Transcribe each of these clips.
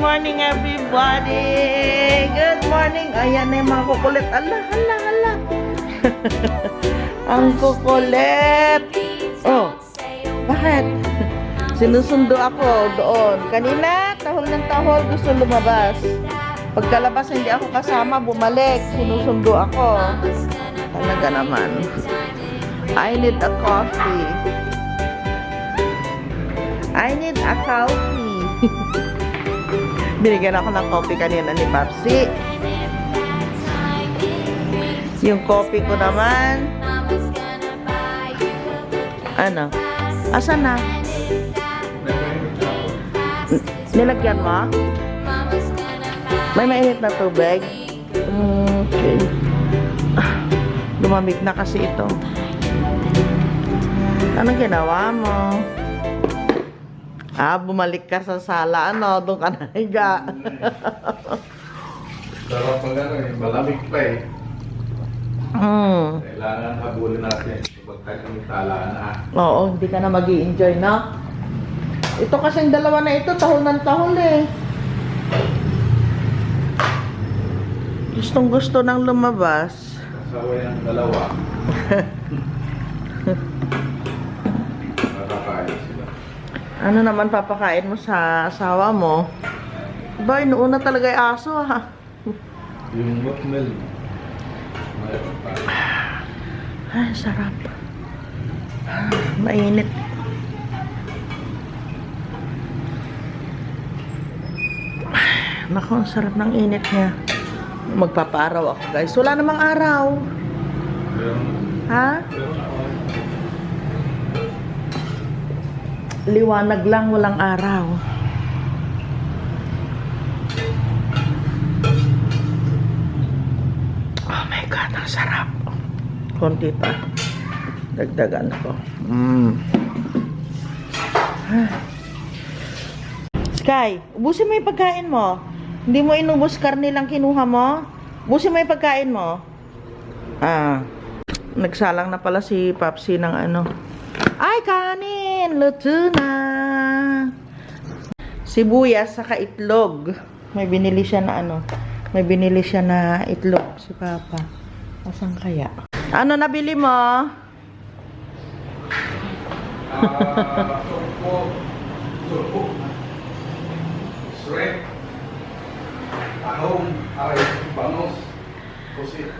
morning everybody! Good morning! Ayan na yung mga kukulit. Ala, ala, ala. Ang kukulit. Oh, bakit? Sinusundo ako doon. Kanina, tahol ng tahol, gusto lumabas. Pagkalabas, hindi ako kasama, bumalik. Sinusundo ako. Talaga naman. I need a coffee. I need a coffee. Binigyan ako ng coffee kanina ni Papsi. Yung coffee ko naman, ano? Asan na? N- Nilagyan mo? May mainit na tubig? Okay. Ah, Lumamig na kasi ito. Anong ginawa mo? Ah, bumalik ka sa sala, ano? Doon ka nahiga. Sarap pag ano eh, malamig pa eh. mm. Kailangan habulin natin. Kapag tayo tala na. Oo, hindi ka na mag enjoy na. Ito kasing dalawa na ito, tahol ng tahol eh. Gustong gusto nang lumabas. Kasaway ng dalawa. Ano naman papakain mo sa asawa mo? Ba, inuuna talaga yung aso ha. Yung pa. Ay, sarap. Mainit. Naku, ang sarap ng init niya. Magpapaaraw ako guys. Wala namang araw. Ha? Liwanag lang, walang araw. Oh my God, ang sarap. Konti pa. Dagdagan ko. Mm. Ah. Sky, ubusin mo yung pagkain mo. Hindi mo inubos karne lang kinuha mo. Ubusin mo yung pagkain mo. Ah. Nagsalang na pala si Papsi ng ano. Ay, kanin! Luto na! Sibuyas saka itlog. May binili siya na ano. May binili siya na itlog si Papa. Asan kaya? Ano nabili mo? Ah, turpo. Turpo. Shrimp. Tahong. Aray. Bangos. Pusit.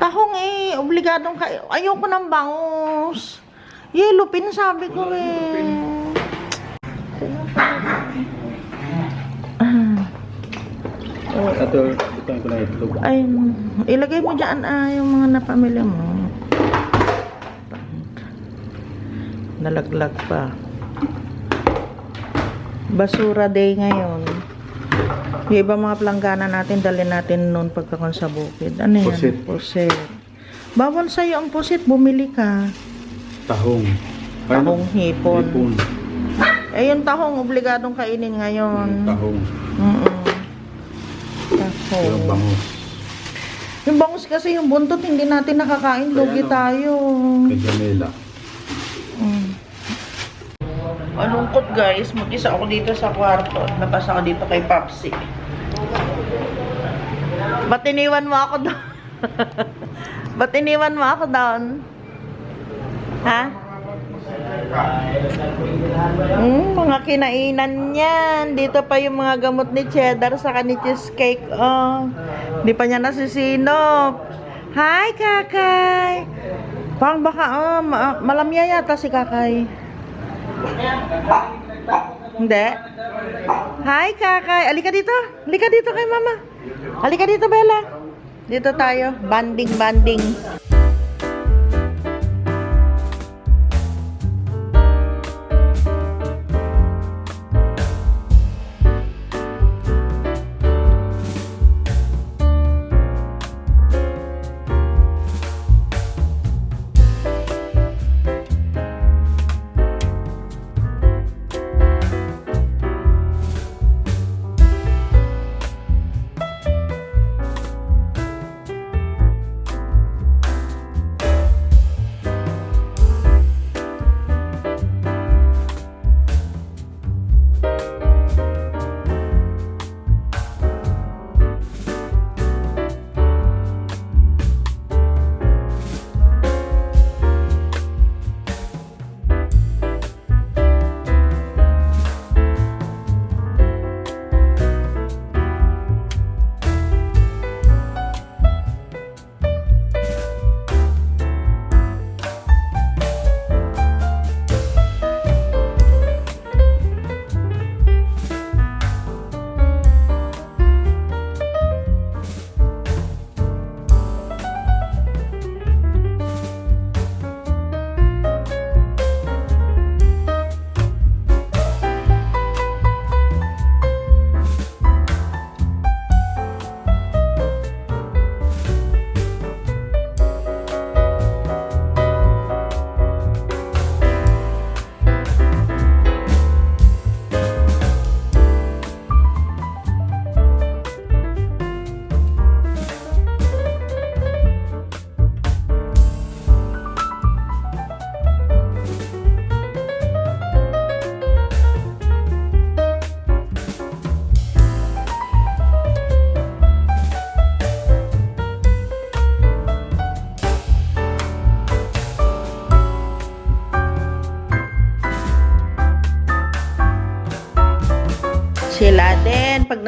Tahong eh, obligadong kayo. Ayoko ng bangus. Yellow pin sabi ko eh. Ah. Ito, ito ko na itlog. Ay, ilagay mo dyan ah, yung mga napamili mo. Nalaglag pa. Basura day ngayon. Yung iba mga planggana natin, dali natin noon pagkakon sa bukid. Ano yan? Pusit. Pusit. Bawal sa'yo ang pusit, bumili ka. Tahong. Tahong hipon. Hipon. Eh, yung tahong obligadong kainin ngayon. Tahong. Mm Pero Tahong. bangus. Yung bangus kasi yung buntot, hindi natin nakakain. Lugi ano? tayo. Kay Jamela. Mm. Malungkot guys, mag-isa ako dito sa kwarto. Labas ako dito kay Papsi. Ba't iniwan mo ako doon? Ba't iniwan mo ako doon? Ha? Mm, mga kinainan niyan. Dito pa yung mga gamot ni Cheddar sa ni cheesecake. Oh. Hindi pa niya nasisinop. Hi, Kakay! Pang baka, oh, ma- malamya yata si Kakay. Hindi. Hi, Kakay. Alika dito. Alika dito kay Mama. Alika dito, Bella. Dito tayo. Banding,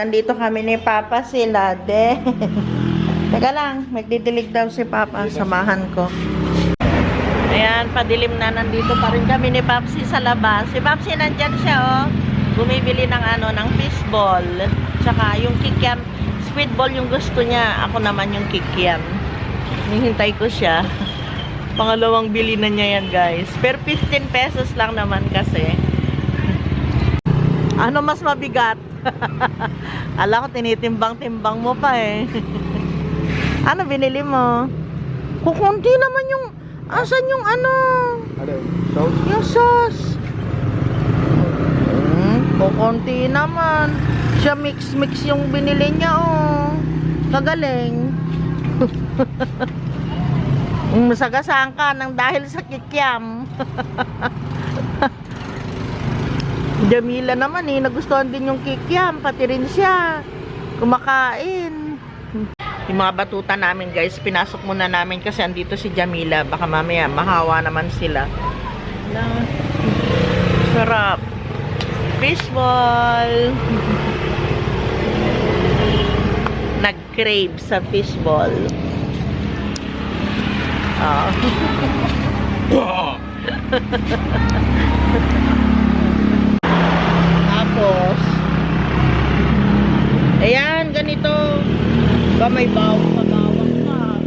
nandito kami ni Papa, sila din. Teka lang, magdidilig daw si Papa. Samahan ko. Ayan, padilim na. Nandito pa rin kami ni Papsi sa labas. Si Papsi nandyan siya, oh. Bumibili ng ano, ng fishball. Tsaka yung kikiam. Squid ball yung gusto niya. Ako naman yung kikiam. Hinihintay ko siya. Pangalawang bili na niya yan, guys. Pero 15 pesos lang naman kasi. Ano mas mabigat? Ala ko, tinitimbang-timbang mo pa eh. ano binili mo? Kukunti naman yung... Asan yung ano? Ano? Sauce? Yung sauce. Hmm, kukunti naman. Siya mix-mix yung binili niya, oh. Kagaling. Masagasaan ka nang dahil sa kikiam. Jamila naman eh, nagustuhan din yung kikiam, pati rin siya. Kumakain. Yung mga batuta namin guys, pinasok muna namin kasi andito si Jamila. Baka mamaya mahawa naman sila. Sarap. Fishball. Nag-crave sa fishball. Ah. Tapos, ayan, ganito. Ba may bawang pagawang pa.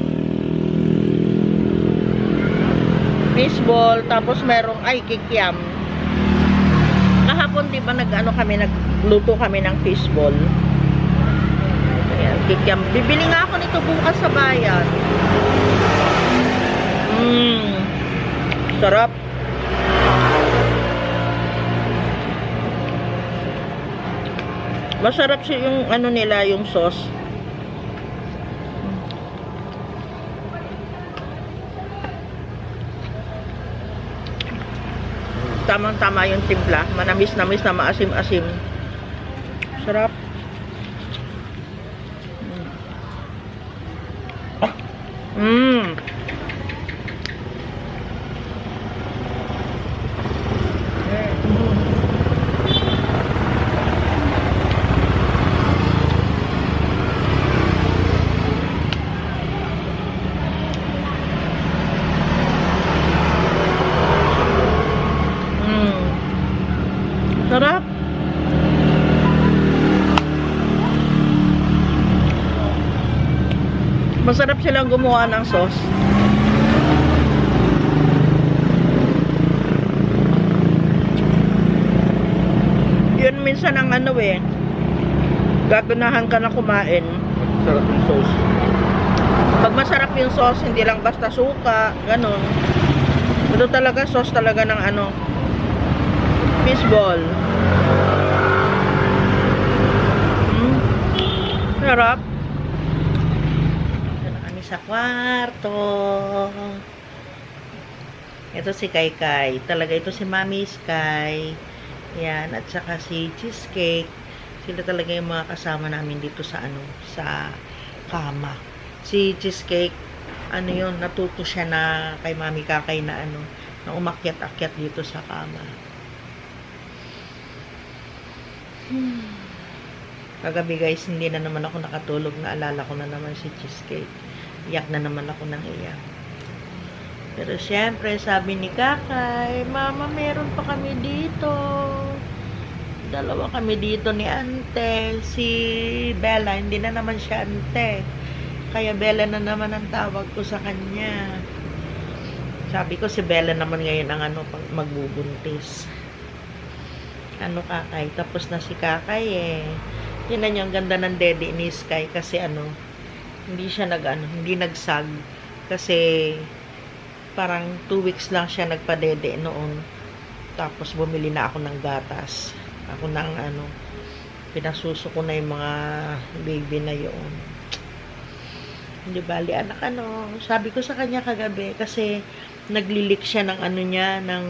Fishball, tapos merong, ay, kikiam. Kahapon, di ba, nag-ano kami, nagluto kami ng fishball. Ayan, kikiam. Bibili nga ako nito bukas sa bayan. Mmm. Sarap. Masarap siya yung ano nila, yung sauce. Tamang-tama yung timpla. Manamis-namis na maasim-asim. Sarap. Mmm. Mm. Sarap. Masarap silang gumawa ng sauce. Yun minsan ang ano eh. Gaganahan ka na kumain. Sarap yung sauce. Pag masarap yung sauce, hindi lang basta suka, ganun. Ito talaga sauce talaga ng ano, fishball. Mm. Sarap. Sa kwarto. Ito si Kai Kai. Talaga ito si Mami Sky. Yan. At saka si Cheesecake. Sila talaga yung mga kasama namin dito sa ano, sa kama. Si Cheesecake, ano yun, natuto siya na kay Mami Kakay na ano, na umakyat-akyat dito sa kama. Hmm. Kagabi guys, hindi na naman ako nakatulog. Naalala ko na naman si Cheesecake. Iyak na naman ako ng iyak. Pero syempre, sabi ni Kakay, Mama, meron pa kami dito. Dalawa kami dito ni Ante. Si Bella, hindi na naman siya Ante. Kaya Bella na naman ang tawag ko sa kanya. Sabi ko si Bella naman ngayon ang ano, magbubuntis. Ano kakay? Tapos na si kakay eh. Yun na yung ganda ng dede ni Sky kasi ano, hindi siya nag ano, hindi nagsag. Kasi parang 2 weeks lang siya nagpadede noon. Tapos bumili na ako ng gatas. Ako nang ano, pinasuso ko na yung mga baby na yun. Hindi bali anak ano. Sabi ko sa kanya kagabi kasi naglilik siya ng ano niya, ng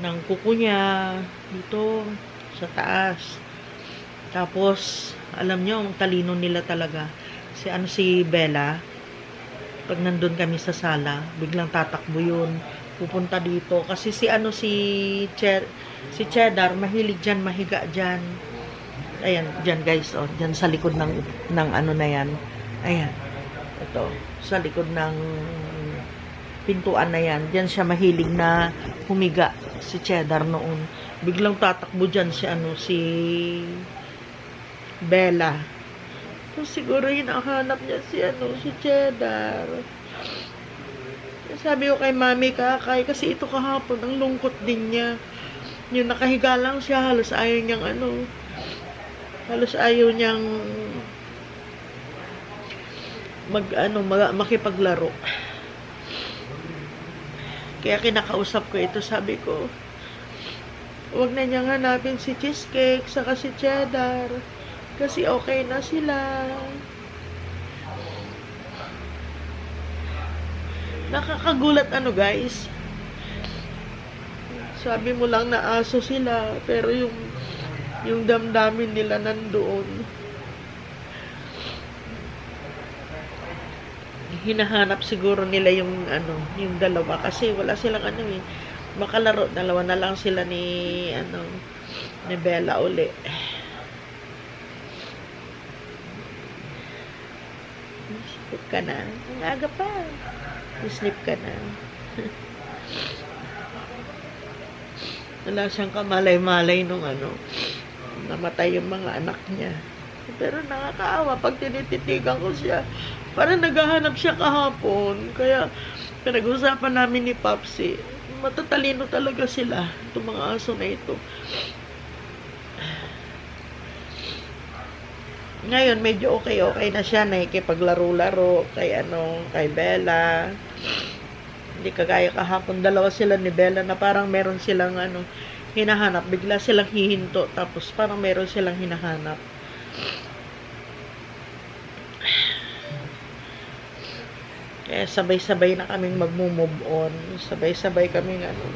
ng kuko niya dito sa taas. Tapos, alam nyo, ang talino nila talaga. Si ano si Bella, pag nandun kami sa sala, biglang tatakbo yun. Pupunta dito. Kasi si ano si Cher, si Cheddar, mahilig dyan, mahiga dyan. Ayan, dyan guys, oh, dyan sa likod ng, ng ano na yan. Ayan. Ito, sa likod ng pintuan na yan. Dyan siya mahilig na humiga si Cheddar noon. Biglang tatakbo dyan si ano, si Bella. So, siguro hinahanap niya si ano, si Cheddar. Sabi ko kay Mami kakay, kasi ito kahapon, ang lungkot din niya. Yung nakahiga lang siya, halos ayaw niyang ano, halos ayaw niyang mag ano mag, makipaglaro. Kaya kinakausap ko ito, sabi ko, Huwag na niyang hanapin si cheesecake saka si cheddar. Kasi okay na sila. Nakakagulat ano guys. Sabi mo lang na aso sila. Pero yung yung damdamin nila nandoon. Hinahanap siguro nila yung ano, yung dalawa kasi wala silang ano eh makalaro. Dalawa na lang sila ni, ano, ni Bella uli. Sleep ka na. Ang aga pa. Sleep ka na. Wala siyang kamalay-malay nung ano, namatay yung mga anak niya. Pero nakakaawa pag tinititigan ko siya. Parang naghahanap siya kahapon. Kaya pinag-usapan namin ni Papsi matatalino talaga sila, itong mga aso na ito. Ngayon, medyo okay-okay na siya, nakikipaglaro-laro kay ano, kay Bella. Hindi kagaya kahapon, dalawa sila ni Bella na parang meron silang ano, hinahanap. Bigla silang hihinto, tapos parang meron silang hinahanap. Kaya sabay-sabay na kaming magmo-move on. Sabay-sabay kaming ano.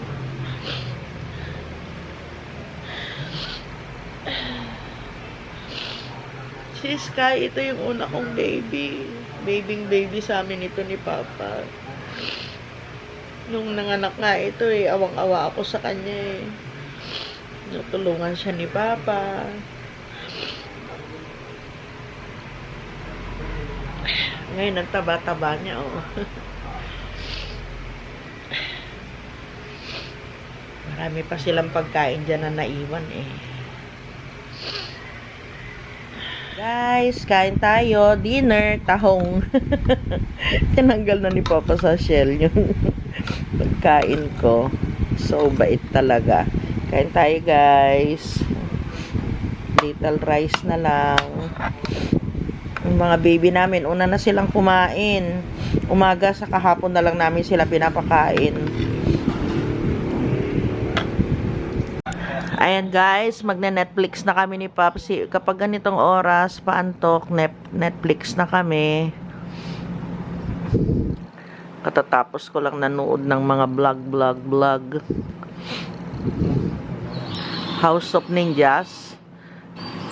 Si Sky, ito yung una kong baby. Babing baby sa amin ito ni Papa. Nung nanganak nga ito eh, awang-awa ako sa kanya eh. Natulungan siya ni Papa. Ngayon, ang taba-taba niya, oh. Marami pa silang pagkain dyan na naiwan, eh. Guys, kain tayo. Dinner, tahong. Tinanggal na ni Papa sa shell yung pagkain ko. So, bait talaga. Kain tayo, guys. Little rice na lang. Yung mga baby namin, una na silang kumain. Umaga sa kahapon na lang namin sila pinapakain. Ayan guys, magne-Netflix na kami ni Papsi. Kapag ganitong oras, paantok, Netflix na kami. Katatapos ko lang nanood ng mga vlog, vlog, vlog. House of Ninjas.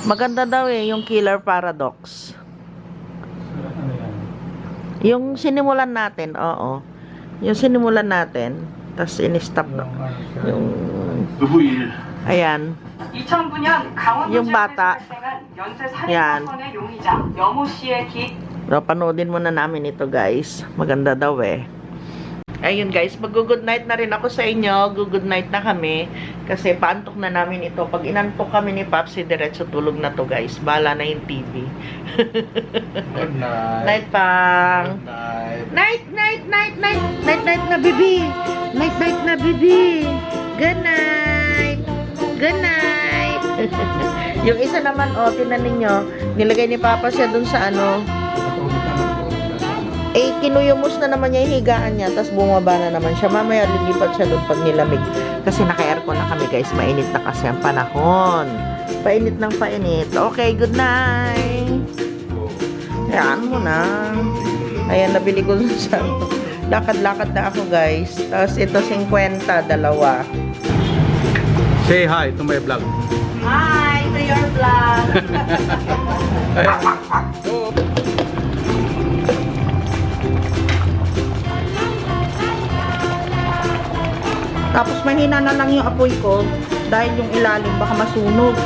Maganda daw eh, yung Killer Paradox. Yung sinimulan natin, oo. Yung sinimulan natin, tapos in-stop na. Yung... ayan. 2009년 강원도 yung bata. 지역에서 발생한 연쇄 Yan. 살인 사건의 용의자 여모 씨의 기 So, panoodin muna namin ito guys. Maganda daw eh. Ayun guys, mag-good night na rin ako sa inyo. Good night na kami. Kasi paantok na namin ito. Pag inantok kami ni Papsi, diretso tulog na to guys. Bala na yung TV. Good night. night pang. Good night. Night, night, night, night. Night, night na bibi. Night, night na bibi. Good night. Good night. yung isa naman, oh, tinan ninyo. Nilagay ni Papa siya dun sa ano, eh, kinuyumos na naman niya yung higaan niya, tapos bumaba na naman siya. Mamaya lilipat siya doon pag nilamig. Kasi naka-aircon na kami guys, mainit na kasi ang panahon. Painit ng painit. Okay, good night. Hayaan mo na. Ayan, nabili ko sa lakad-lakad na ako guys. Tapos ito 50, dalawa. Say hi to my vlog. Hi to your vlog. Tapos mahina na lang yung apoy ko dahil yung ilalim baka masunog.